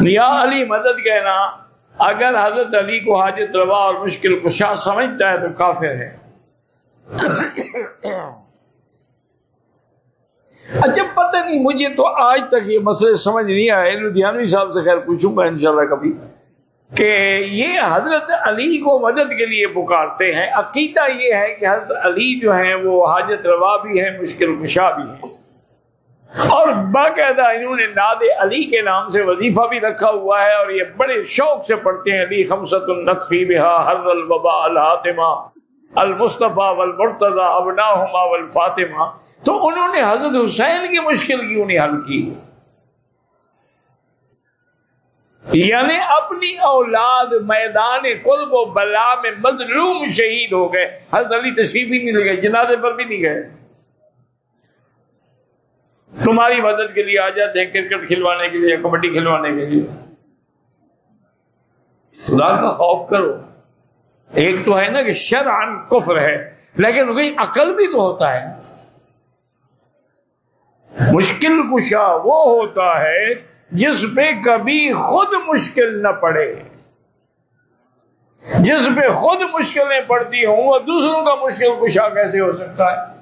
یا علی مدد کہنا، اگر حضرت علی کو حاجت روا اور مشکل کشا سمجھتا ہے تو کافر ہے۔ اچھا پتہ نہیں، مجھے تو آج تک یہ مسئلے سمجھ نہیں آئے۔ لدھیانوی صاحب سے خیر پوچھوں گا انشاءاللہ کبھی۔ کہ یہ حضرت علی کو مدد کے لیے پکارتے ہیں، عقیدہ یہ ہے کہ حضرت علی جو ہیں وہ حاجت روا بھی ہیں مشکل کشا بھی ہیں اور باقاعدہ انہوں نے ناد علی کے نام سے وظیفہ بھی رکھا ہوا ہے اور یہ بڑے شوق سے پڑھتے ہیں، علی خمسط النقفی بہا حر البا الحاطمہ المصطفیٰ والمرتضی ابناہما والفاطمہ۔ تو انہوں نے حضرت حسین کی مشکل کیوں نہیں حل کی؟ یعنی اپنی اولاد میدان قلب و بلا میں مظلوم شہید ہو گئے۔ حضرت علی تشریف ہی نہیں لگے جنازے پر بھی نہیں گئے۔ تمہاری مدد کے لیے آ جاتے ہیں کرکٹ کھلوانے کے لیے، کبڈی کھلوانے کے لیے۔ خدا کا خوف کرو۔ ایک تو ہے نا کہ شرعن کفر ہے، لیکن کوئی عقل بھی تو ہوتا ہے۔ مشکل کشا وہ ہوتا ہے جس پہ کبھی خود مشکل نہ پڑے۔ جس پہ خود مشکلیں پڑتی ہوں، وہ دوسروں کا مشکل کشا کیسے ہو سکتا ہے؟